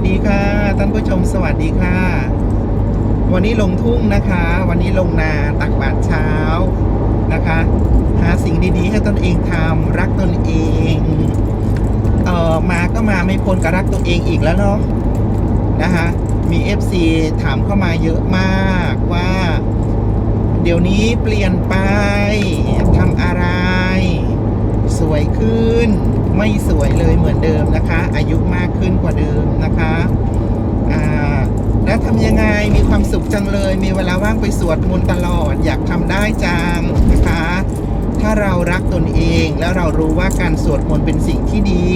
วัสดีค่ะ ท่านผู้ชมสวัสดีค่ะ วันนี้ลงทุ่งนะคะ วันนี้ลงนาตักบาตรเช้านะคะ หาสิ่งดีๆให้ตนเองทำรักตนเองเอ่อมาก็มาไม่พ้นกับรักตัวเองอีกแล้วเนาะนะคะมี FC ถามเข้ามาเยอะมากว่า เดี๋ยวนี้เปลี่ยนไปทำอะไร สวยขึ้น ไม่สวยเลยเหมือนเดิมนะคะ อายุมากขึ้นกว่าเดิมนะคะอ่าแล้วทำยังไงมีความสุขจังเลย มีเวลาว่างไปสวดมนต์ตลอด อยากทำได้จังนะคะ ถ้าเรารักตนเองแล้วเรารู้ว่าการสวดมนต์เป็นสิ่งที่ดี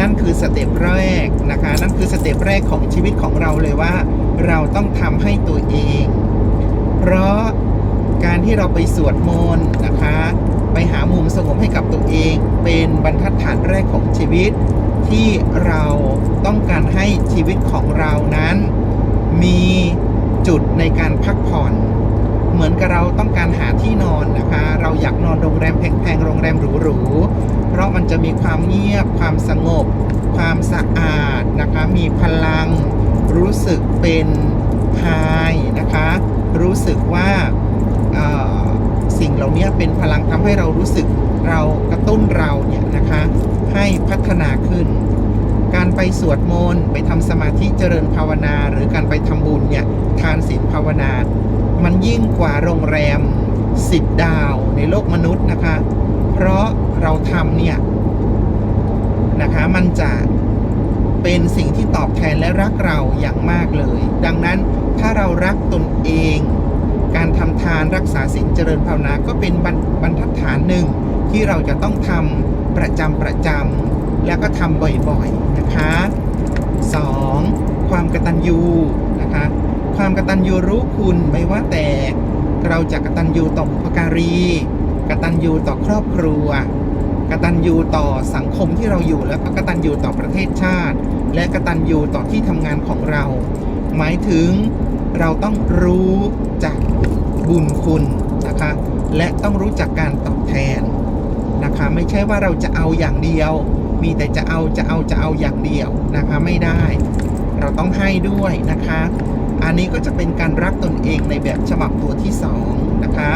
นั่นคือสเต็ปแรกนะคะ นั่นคือสเต็ปแรกของชีวิตของเราเลยว่า เราต้องทำให้ตัวเอง เพราะการที่เราไปสวดมนต์นะคะ ไปหามุมสงบให้กับตัวเอง เป็นบรรทัดฐานแรกของชีวิต ที่เราต้องการให้ชีวิตของเรานั้น มีจุดในการพักผ่อน เหมือนกับเราต้องการหาที่นอนนะคะ เราอยากนอนโรงแรมแพงๆโรงแรมหรูๆเพราะมันจะมีความเงียบ ความสงบ ความสะอาดนะคะ มีพลัง รู้สึกเป็นไฮนะคะ รู้สึกว่า สิ่งเหล่านี้เป็นพลังทำให้เรารู้สึกเรากระตุ้นเราเนี่ยนะคะให้พัฒนาขึ้น การไปสวดมนต์ไปทำสมาธิเจริญภาวนา หรือการไปทำบุญเนี่ยทานศีลภาวนา มันยิ่งกว่าโรงแรมสิบดาวในโลกมนุษย์นะคะ เพราะเราทำเนี่ยนะคะมันจะเป็นสิ่งที่ตอบแทนและรักเราอย่างมากเลย ดังนั้นถ้าเรารักตนเอง การทำทานรักษาศีลเจริญภาวนาก็เป็นบรรบรทัดฐานหนึ่งที่เราจะต้องทำประจำประจำแล้วก็ทำบ่อยๆนะคะ 2. ความกตัญญูนะคะความกตัญญูรู้คุณไม่ว่าแต่เราจะกตัญญูต่อบุพการี กตัญญูต่อครอบครัว กตัญญูต่อสังคมที่เราอยู่ แล้วก็กตัญญูต่อประเทศชาติ และกตัญญูต่อที่ทำงานของเรา หมายถึง เราต้องรู้จักบุญคุณนะคะ และต้องรู้จักการตอบแทนนะคะ ไม่ใช่ว่าเราจะเอาอย่างเดียว มีแต่จะเอาจะเอาจะเอาอย่างเดียวนะคะไม่ได้ เราต้องให้ด้วยนะคะ อันนี้ก็จะเป็นการรักตนเองในแบบฉบับตัวที่สองนะคะ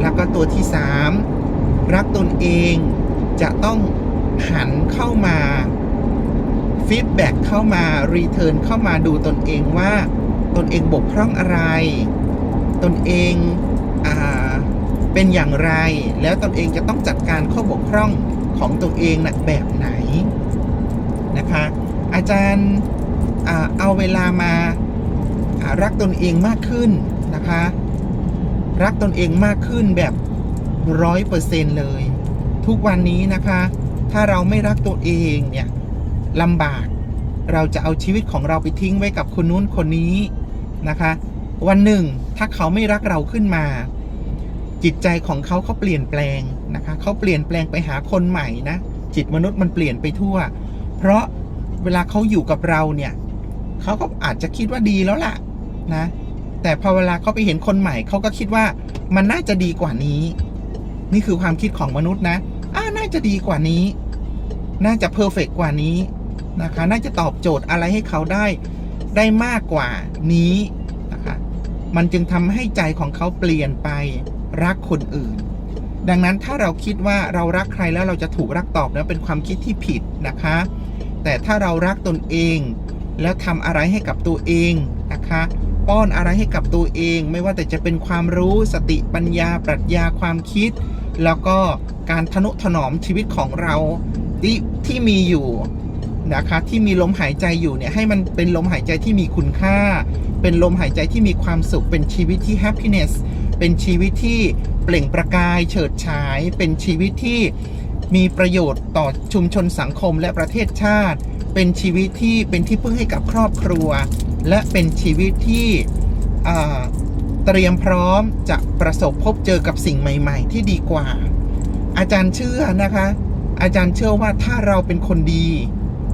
แล้วก็ตัวที่สามรักตนเองจะต้องหันเข้ามาฟีดแบ็กเข้ามารีเทิร์นเข้ามาดูตนเองว่า ตนเองบกพร่องอะไร ตนเองอเป็นอย่างไร แล้วตนเองจะต้องจัดการข้อบกพร่องของตัวเองนะแบบไหนนะคะอาจารย์เอาเวลามาอ่ารักตนเองมากขึ้นนะคะ รักตนเองมากขึ้นแบบร้อยเปอร์เซ็นเลย ทุกวันนี้นะคะ ถ้าเราไม่รักตัวเองเนี่ยลำบากเราจะเอาชีวิตของเราไปทิ้งไว้กับคนนู้นคนนี้ นะคะ วันหนึ่งถ้าเขาไม่รักเราขึ้นมา จิตใจของเขาเขาเปลี่ยนแปลงนะคะเขาเปลี่ยนแปลงไปหาคนใหม่นะจิตมนุษย์มันเปลี่ยนไปทั่ว เพราะเวลาเขาอยู่กับเราเนี่ยเขาก็อาจจะคิดว่าดีแล้วล่ะนะแต่พอเวลาเขาไปเห็นคนใหม่เขาก็คิดว่ามันน่าจะดีกว่านี้ นี่คือความคิดของมนุษย์นะอ่าน่าจะดีกว่านี้ น่าจะเพอร์เฟกกว่านี้นะคะ น่าจะตอบโจทย์อะไรให้เขาได้ได้มากกว่านี้ มันจึงทำให้ใจของเขาเปลี่ยนไปรักคนอื่น ดังนั้นถ้าเราคิดว่าเรารักใครแล้วเราจะถูกรักตอบนั้นเป็นความคิดที่ผิดนะคะ แต่ถ้าเรารักตนเอง แล้วทำอะไรให้กับตัวเองนะคะ ป้อนอะไรให้กับตัวเอง ไม่ว่าแต่จะเป็นความรู้สติปัญญา ปรัชญาความคิด แล้วก็การทนุถนอมชีวิตของเราที่ที่มีอยู่นะคะที่มีลมหายใจอยู่เนี่ยให้มันเป็นลมหายใจที่มีคุณค่าเป็นลมหายใจที่มีความสุข เป็นชีวิตที่ happiness เป็นชีวิตที่เปล่งประกายเฉิดฉาย เป็นชีวิตที่มีประโยชน์ต่อชุมชนสังคมและประเทศชาติ เป็นชีวิตที่เป็นที่พึ่งให้กับครอบครัว และเป็นชีวิตที่เตรียมพร้อมจะประสบพบเจอกับสิ่งใหม่ ๆ ที่ดีกว่า อาจารย์เชื่อนะคะ อาจารย์เชื่อว่าถ้าเราเป็นคนดี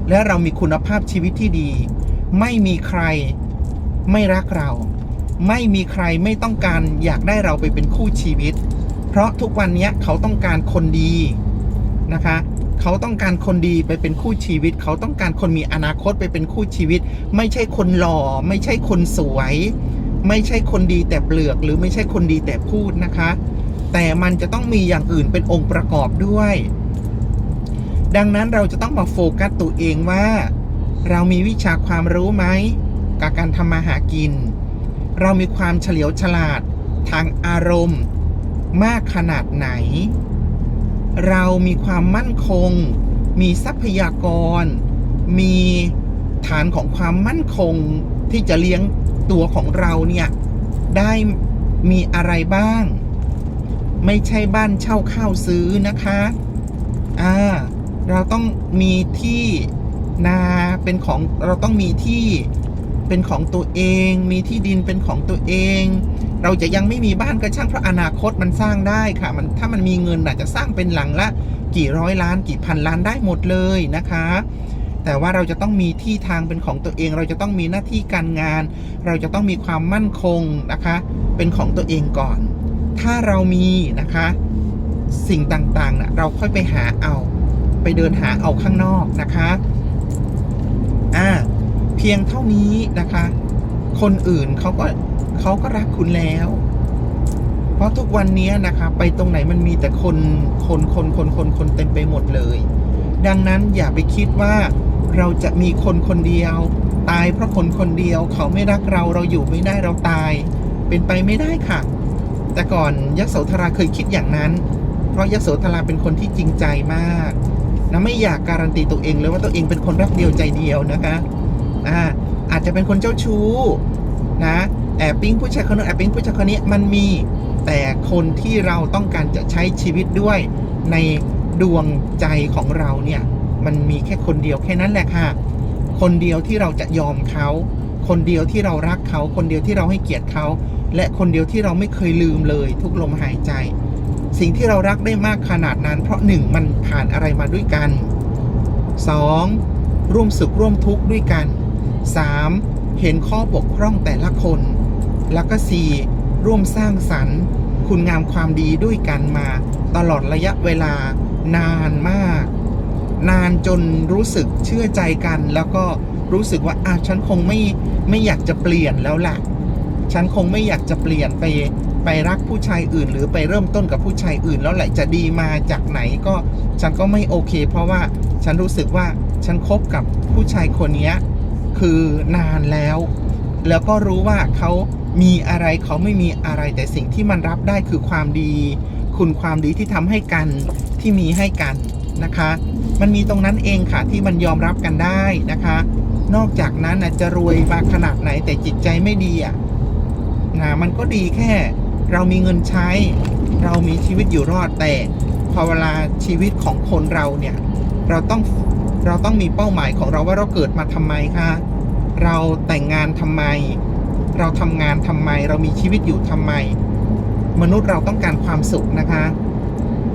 และเรามีคุณภาพชีวิตที่ดี ไม่มีใคร ไม่รักเรา ไม่มีใครไม่ต้องการอยากได้เราไปเป็นคู่ชีวิต เพราะทุกวันนี้เขาต้องการคนดีนะคะ เขาต้องการคนดีไปเป็นคู่ชีวิต เขาต้องการคนมีอนาคตไปเป็นคู่ชีวิต ไม่ใช่คนหล่อ ไม่ใช่คนสวย ไม่ใช่คนดีแต่เปลือกหรือไม่ใช่คนดีแต่พูดนะคะ แต่มันจะต้องมีอย่างอื่นเป็นองค์ประกอบด้วย ดังนั้นเราจะต้องมาโฟกัสตัวเองว่า เรามีวิชาความรู้ไหม กับการทำมาหากิน เรามีความเฉลียวฉลาดทางอารมณ์มากขนาดไหน เรามีความมั่นคง มีทรัพยากร มีฐานของความมั่นคงที่จะเลี้ยงตัวของเราเนี่ย ได้มีอะไรบ้าง ไม่ใช่บ้านเช่าข้าวซื้อนะคะ อ่า เราต้องมีที่นาเป็นของเราต้องมีที่ เป็นของตัวเอง มีที่ดินเป็นของตัวเอง เราจะยังไม่มีบ้านก็ช่างเพราะอนาคตมันสร้างได้ค่ะ มันถ้ามันมีเงินอาจจะสร้างเป็นหลังละ กี่ร้อยล้านกี่พันล้านได้หมดเลยนะคะ แต่ว่าเราจะต้องมีที่ทางเป็นของตัวเอง เราจะต้องมีหน้าที่การงาน เราจะต้องมีความมั่นคงนะคะ เป็นของตัวเองก่อน ถ้าเรามีนะคะ สิ่งต่างๆนะเราค่อยไปหาเอา ไปเดินหาเอาข้างนอกนะคะ เพียงเท่านี้นะคะ คนอื่นเขาก็เขาก็รักคุณแล้ว เพราะทุกวันนี้นะคะ ไปตรงไหนมันมีแต่คนคนคนคนคนคนเต็มไปหมดเลย ดังนั้นอย่าไปคิดว่าเราจะมีคนคนเดียว ตายเพราะคนคนเดียวเขาไม่รักเราเราอยู่ไม่ได้เราตาย เป็นไปไม่ได้ค่ะ แต่ก่อนยโสธราเคยคิดอย่างนั้น เพราะยโสธราเป็นคนที่จริงใจมากนะไม่อยากการันตีตัวเองเลยว่าตัวเองเป็นคนรักเดียวใจเดียวนะคะ อ่าอาจจะเป็นคนเจ้าชู้นะแอบปิ๊งผู้ชายคนนึงแอบปิ๊งผู้ชายคนนี้มันมีแต่คนที่เราต้องการจะใช้ชีวิตด้วยในดวงใจของเราเนี่ยมันมีแค่คนเดียวแค่นั้นแหละค่ะ คนเดียวที่เราจะยอมเขา คนเดียวที่เรารักเขา คนเดียวที่เราให้เกียรติเขา และคนเดียวที่เราไม่เคยลืมเลย ทุกลมหายใจ สิ่งที่เรารักได้มากขนาดนั้น เพราะหนึ่งมันผ่านอะไรมาด้วยกันสองร่วมสุขร่วมทุกข์ด้วยกัน สามเห็นข้อบกพร่องแต่ละคน แล้วก็สี่ร่วมสร้างสรรค์ คุณงามความดีด้วยกันมา ตลอดระยะเวลานานมาก นานจนรู้สึกเชื่อใจกัน แล้วก็รู้สึกว่าอะฉันคงไม่ไม่อยากจะเปลี่ยนแล้วล่ะ ฉันคงไม่อยากจะเปลี่ยนไปไปรักผู้ชายอื่น หรือไปเริ่มต้นกับผู้ชายอื่นแล้วแหละจะดีมาจากไหนก็ฉันก็ไม่โอเค เพราะว่าฉันรู้สึกว่าฉันคบกับผู้ชายคนนี้ คือนานแล้ว แล้วก็รู้ว่าเขามีอะไรเขาไม่มีอะไรแต่สิ่งที่มันรับได้คือความดี คุณความดีที่ทำให้กันที่มีให้กันนะคะ มันมีตรงนั้นเองค่ะที่มันยอมรับกันได้นะคะ นอกจากนั้นนะจะรวยมาขนาดไหนแต่จิตใจไม่ดีอะนะมันก็ดีแค่ เรามีเงินใช้ เรามีชีวิตอยู่รอดแต่พอเวลาชีวิตของคนเราเนี่ย เราต้องเราต้องมีเป้าหมายของเราว่าเราเกิดมาทำไมคะ เราแต่งงานทำไม เราทำงานทำไม เรามีชีวิตอยู่ทำไม มนุษย์เราต้องการความสุขนะคะ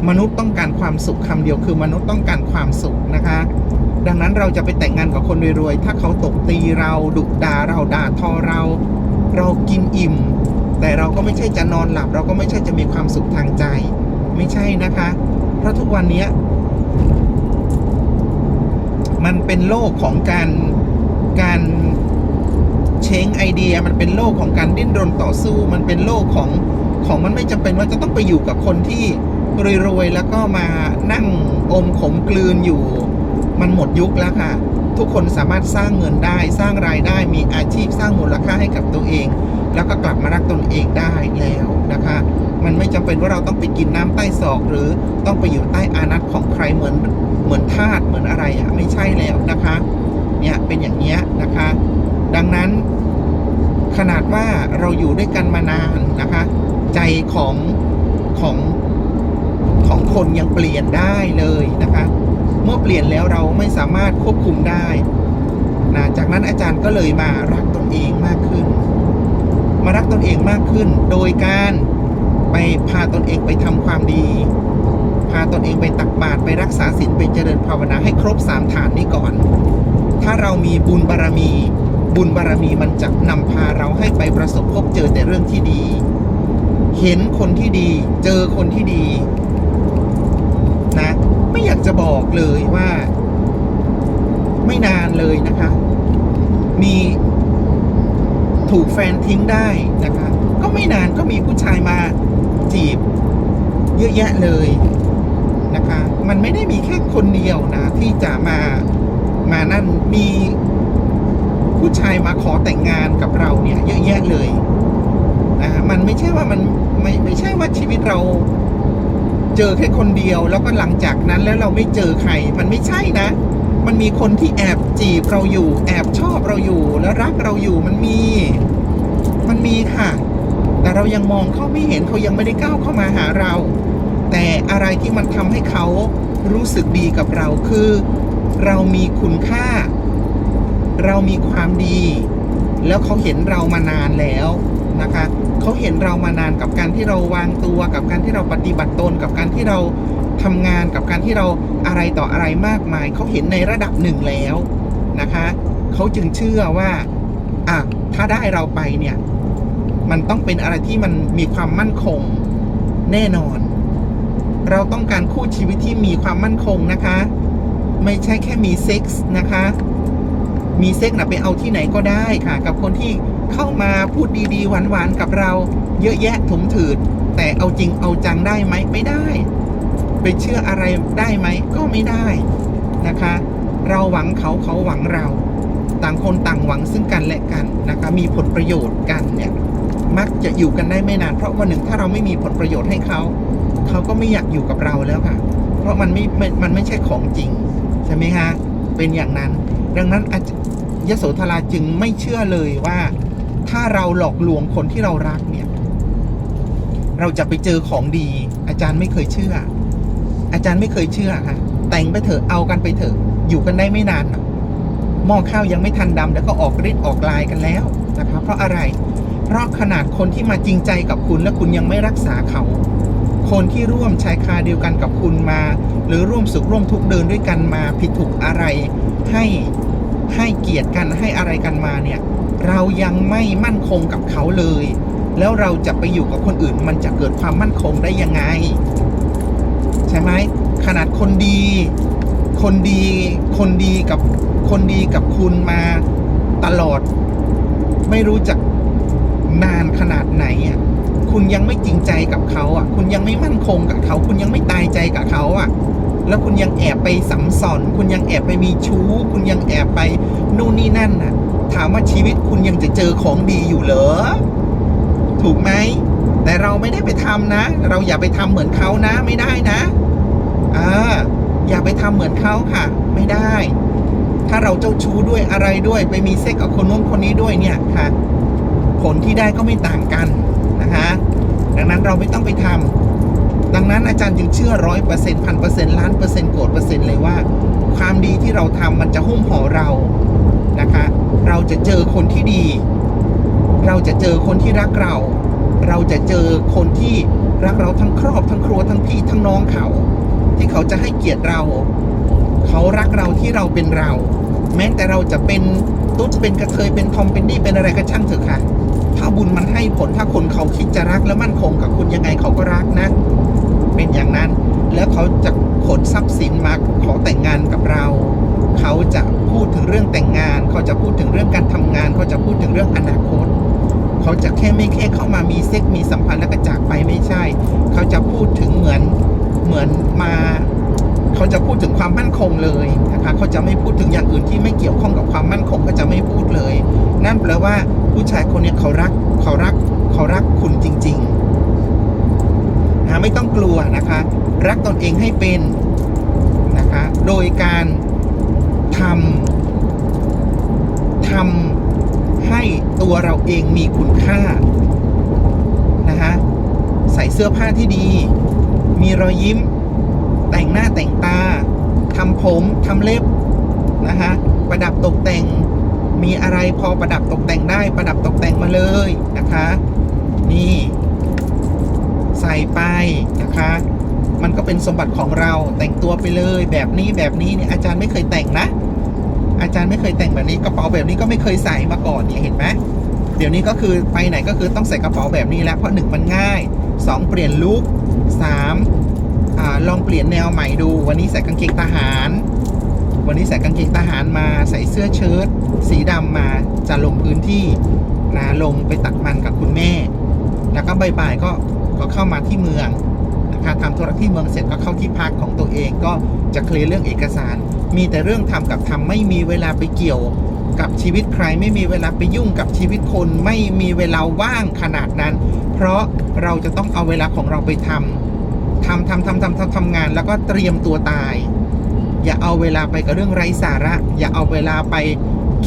มนุษย์ต้องการความสุขคำเดียวคือมนุษย์ต้องการความสุขนะคะ ดังนั้นเราจะไปแต่งงานกับคนรวยๆถ้าเขาตบตีเราดุด่าเราด่าทอเรา เรากินอิ่ม แต่เราก็ไม่ใช่จะนอนหลับ เราก็ไม่ใช่จะมีความสุขทางใจ ไม่ใช่นะคะ เพราะทุกวันนี้มันเป็นโลกของการ การเช้งไอเดียมันเป็นโลกของการดิ้นรนต่อสู้ มันเป็นโลกของของมันไม่จำเป็นว่าจะต้องไปอยู่กับคนที่รวยๆแล้วก็มานั่งอมขมกลืนอยู่ มันหมดยุคแล้วค่ะ ทุกคนสามารถสร้างเงินได้ สร้างรายได้มีอาชีพสร้างมูลค่าให้กับตัวเอง แล้วก็กลับมารักตนเองได้แล้วนะคะ มันไม่จำเป็นว่าเราต้องไปกินน้ำใต้ศอก หรือต้องไปอยู่ใต้อานัตของใครเหมือนเหมือนทาสเหมือนอะไรอะ่ะไม่ใช่แล้วนะคะ เนี่ยเป็นอย่างเนี้ยนะคะ ดังนั้นขนาดว่าเราอยู่ด้วยกันมานานนะคะ ใจของของของคนยังเปลี่ยนได้เลยนะคะ เมื่อเปลี่ยนแล้วเราไม่สามารถควบคุมได้นะจากนั้นอาจารย์ก็เลยมารักตนเองมากขึ้น มารักตนเองมากขึ้น โดยการไปพาตนเองไปทำความดี พาตนเองไปตักบาตรไปรักษาศีลไปเจริญภาวนาให้ครบสามฐานนี้ก่อน ถ้าเรามีบุญบารรมี บุญบารรมีมันจะนำพาเราให้ไปประสบพบเจอแต่เรื่องที่ดี เห็นคนที่ดี เจอคนที่ดี นะ ไม่อยากากจะบอกเลยว่า ไม่นานเลยนะคะ มีถูกแฟนทิ้งได้นะคะ ก็ไม่นานก็มีผู้ชายมาจีบ เยอะแยะเลยนะคะ มันไม่ได้มีแค่คนเดียวนะ ที่จะมา มานั่นมีผู้ชายมาขอแต่งงานกับเราเนี่ย เยอะแยะเลยนะมันไม่ใช่ว่ามันไม่ไม่ใช่ว่าชีวิตเราเจอแค่คนเดียว แล้วก็หลังจากนั้นแล้วเราไม่เจอใคร มันไม่ใช่นะ มันมีคนที่แอบจีบเราอยู่ แอบชอบเราอยู่ แล้วรักเราอยู่มันมี มันมีค่ะ แต่เรายังมองเขาไม่เห็นเขายังไม่ได้ก้าวเข้ามาหาเรา แต่อะไรที่มันทำให้เขารู้สึกดีกับเราคือ เรามีคุณค่า เรามีความดี แล้วเขาเห็นเรามานานแล้วนะคะเขาเห็นเรามานานกับการที่เราวางตัวกับการที่เราปฏิบัติตนกับการที่เราทำงานกับการที่เราอะไรต่ออะไรมากมาย เขาเห็นในระดับหนึ่งแล้วนะคะเขาจึงเชื่อว่าอะถ้าได้เราไปเนี่ย มันต้องเป็นอะไรที่มันมีความมั่นคงแน่นอน เราต้องการคู่ชีวิตที่มีความมั่นคงนะคะ ไม่ใช่แค่มีเซ็กส์นะคะ มีเซ็กส์นะไปเอาที่ไหนก็ได้ค่ะ กับคนที่เข้ามาพูดดีๆ หวานๆ กับเรา เยอะแยะถมถืด แต่เอาจริงเอาจังได้ไหมไม่ได้ ไปเชื่ออะไรได้ไหมก็ไม่ได้นะคะ เราหวังเขาเขาหวังเรา ต่างคนต่างหวังซึ่งกันและกันนะคะ มีผลประโยชน์กันเนี่ยมักจะอยู่กันได้ไม่นาน เพราะวันหนึ่งถ้าเราไม่มีผลประโยชน์ให้เขา เขาก็ไม่อยากอยู่กับเราแล้วค่ะ เพราะมันไม่ไม่มันไม่ใช่ของจริง ใช่ไหมคะเป็นอย่างนั้น ดังนั้นอาจยโสธราจึงไม่เชื่อเลยว่า ถ้าเราหลอกลวงคนที่เรารักเนี่ย เราจะไปเจอของดี อาจารย์ไม่เคยเชื่อ อาจารย์ไม่เคยเชื่อค่ะแต่งไปเถอะเอากันไปเถอะ อยู่กันได้ไม่นานหรอกหม้อข้าวยังไม่ทันดำแล้วก็ออกฤทธิ์ออกลายกันแล้วนะคะเพราะอะไร เพราะขนาดคนที่มาจริงใจกับคุณและคุณยังไม่รักษาเขา คนที่ร่วมชายคาเดียวกันกับคุณมา หรือร่วมสุขร่วมทุกเดินด้วยกันมาผิดถูกอะไร ให้ให้เกียรติกันให้อะไรกันมาเนี่ย เรายังไม่มั่นคงกับเขาเลย แล้วเราจะไปอยู่กับคนอื่น มันจะเกิดความมั่นคงได้ยังไง ใช่ไหมขนาดคนดี คนดีคนดีกับคนดีกับคุณมาตลอด ไม่รู้จักนานขนาดไหนอะ คุณยังไม่จริงใจกับเขาอะ คุณยังไม่มั่นคงกับเขา คุณยังไม่ตายใจกับเขาอะ แล้วคุณยังแอบไปสัมสอน คุณยังแอบไปมีชู้ คุณยังแอบไปนู่นนี่นั่นน่ะ ถามว่าชีวิตคุณยังจะเจอของดีอยู่เหรอ ถูกไหม แต่เราไม่ได้ไปทำนะ เราอย่าไปทำเหมือนเขานะ ไม่ได้นะ อ่า อย่าไปทำเหมือนเขาค่ะ ไม่ได้ ถ้าเราเจ้าชู้ด้วยอะไรด้วย ไปมีเซ็กกับคนนู้นคนนี้ด้วยเนี่ยค่ะ ผลที่ได้ก็ไม่ต่างกัน ดังนั้นเราไม่ต้องไปทำดังนั้นอาจารย์จึงเชื่อร้อยเปอร์เซ็นต์พันเปอร์เซ็นต์ล้านเปอร์เซ็นต์โกดเปอร์เซ็นต์เลยว่า ความดีที่เราทำมันจะหุ้มห่อเรานะคะ เราจะเจอคนที่ดี เราจะเจอคนที่รักเรา เราจะเจอคนที่รักเราทั้งครอบทั้งครัวทั้งพี่ทั้งน้องเขา ที่เขาจะให้เกียรติเรา เขารักเราที่เราเป็นเรา แม้แต่เราจะเป็นตุ๊ดเป็นกระเทยเป็นทอมเป็นนี่เป็นอะไรก็ช่างเถอะค่ะาบุญมันให้ผลถ้าคนเขาคิดจะรักและมั่นคงกับคุณยังไงเขาก็รักนะ เป็นอย่างนั้นแล้วเขาจะขนทรัพย์สินมาขอแต่งงานกับเรา เขาจะพูดถึงเรื่องแต่งงาน เขาจะพูดถึงเรื่องการทำงาน เขาจะพูดถึงเรื่องอนาคต เขาจะแค่ไม่แค่เข้ามามีเซ็กมีสัมพันธ์แล้วก็จากไปไม่ใช่ เขาจะพูดถึงเหมือนเหมือนมาเขาจะพูดถึงความมั่นคงเลยนะคะเขาจะไม่พูดถึงอย่างอื่นที่ไม่เกี่ยวข้องกับความมั่นคงก็จะไม่พูดเลย นั่นแปลว่า ผู้ชายคนนี้เขารักเขารักเขารักคุณจริงๆนะไม่ต้องกลัวนะคะ รักตนเองให้เป็นนะคะโดยการทำทำให้ตัวเราเองมีคุณค่านะคะใส่เสื้อผ้าที่ดี มีรอยยิ้ม แต่งหน้าแต่งตาทำผมทำเล็บนะคะประดับตกแต่ง มีอะไรพอประดับตกแต่งได้ประดับตกแต่งมาเลยนะคะ นี่ ใส่ไปนะคะ มันก็เป็นสมบัติของเราแต่งตัวไปเลยแบบนี้แบบนี้เนี่ยอาจารย์ไม่เคยแต่งนะ อาจารย์ไม่เคยแต่งแบบนี้กระเป๋าแบบนี้ก็ไม่เคยใส่มาก่อนเนี่ยเห็นไหมเดี๋ยวนี้ก็คือไปไหนก็คือต้องใส่กระเป๋าแบบนี้แล้วเพราะหนึ่งมันง่ายสองเปลี่ยนลุคสามอลองเปลี่ยนแนวใหม่ดู วันนี้ใส่กางเกงทหาร วันนี้ใส่กางเกงทหารมาใส่เสื้อเชิ้ตสีดำมาจะลงพื้นที่นะลงไปตัดมันกับคุณแม่ แล้วก็บ่ายๆก็ก็เข้ามาที่เมืองนะคะทำธุระที่เมืองเสร็จก็เข้าที่พักของตัวเองก็จะเคลียร์เรื่องเอกสาร มีแต่เรื่องทำกับทำไม่มีเวลาไปเกี่ยวกับชีวิตใครไม่มีเวลาไปยุ่งกับชีวิตคนไม่มีเวลาว่างขนาดนั้น เพราะเราจะต้องเอาเวลาของเราไปทำทำทำทำทำทำทำงาน แล้วก็เตรียมตัวตาย อย่าเอาเวลาไปกับเรื่องไร้สาระ อย่าเอาเวลาไป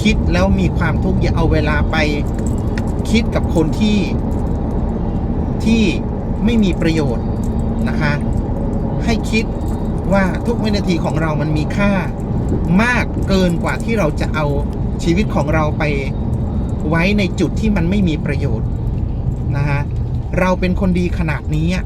คิดแล้วมีความทุกข์อย่าเอาเวลาไปคิดกับคนที่ที่ไม่มีประโยชน์นะคะ ให้คิดว่าทุกวินาทีของเรามันมีค่ามากเกินกว่าที่เราจะเอาชีวิตของเราไปไว้ในจุดที่มันไม่มีประโยชน์นะฮะเราเป็นคนดีขนาดนี้อะ